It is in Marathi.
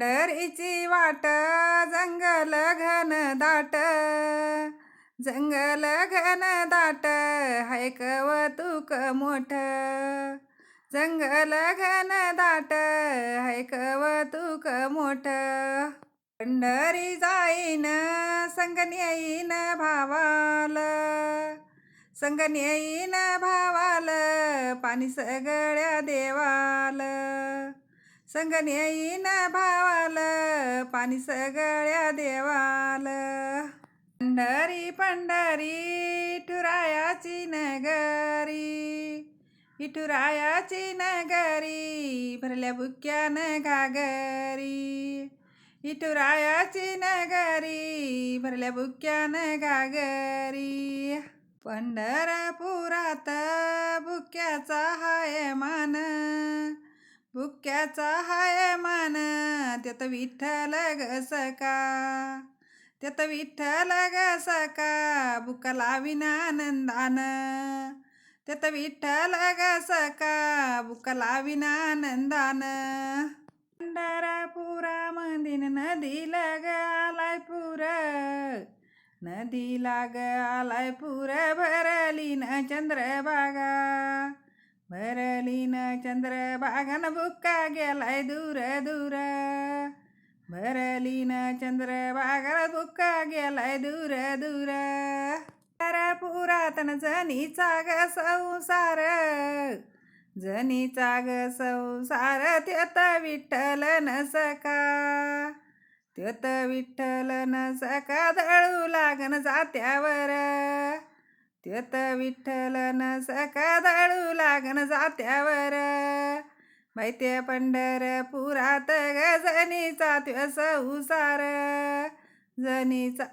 पंढरीची वाट जंगल घन दाट. जंगल घन दाट हाय कवतुक मोठ. जंगल घन दाट हाय कवतुक मोठ. पंढरी जाईन संगन येईन भावाल. संगन येईन भावाल पाणी सगळ्या देवाल. संगन येईन भावाल पाणी सगळ्या देवाल. पंढरी पंढरी ठुरायाची नगरी. विठुरायाची नगरी भरल्या बुक्यान घागरी. विठुरायाची नगरी भरल्या बुक्यान घागरी. पंढरपुरात बुक्याचा हाय मान भुक्याचा हाय मान त्यात विठ्ठल ग सका. त्यात विठ्ठल ग सका बुका लाविन आनंदान. त्यात विठ्ठल ग सका बुका लाविन आनंदान. पंढरपुरा मंदिर नदीला ग आलाय पुर. नदीला ग आलाय पुर भरली न चंद्रभागा. भर न चंद्रभागान बुक्का गेलाय दूर दूर भरली न चंद्रभागाला बुक्का गेलाय दूर दूर पुरातन जनीचा ग संसार जनीचा ग संसार त्यत विठ्ठल न सका त्यत विठ्ठल न सका दळू लागन जात्यावर त्यत विठ्ठल न सका दळू लागन जात्यावर. माहिती पंढरपुरात ग जनीचा त्यो उसार जनीचा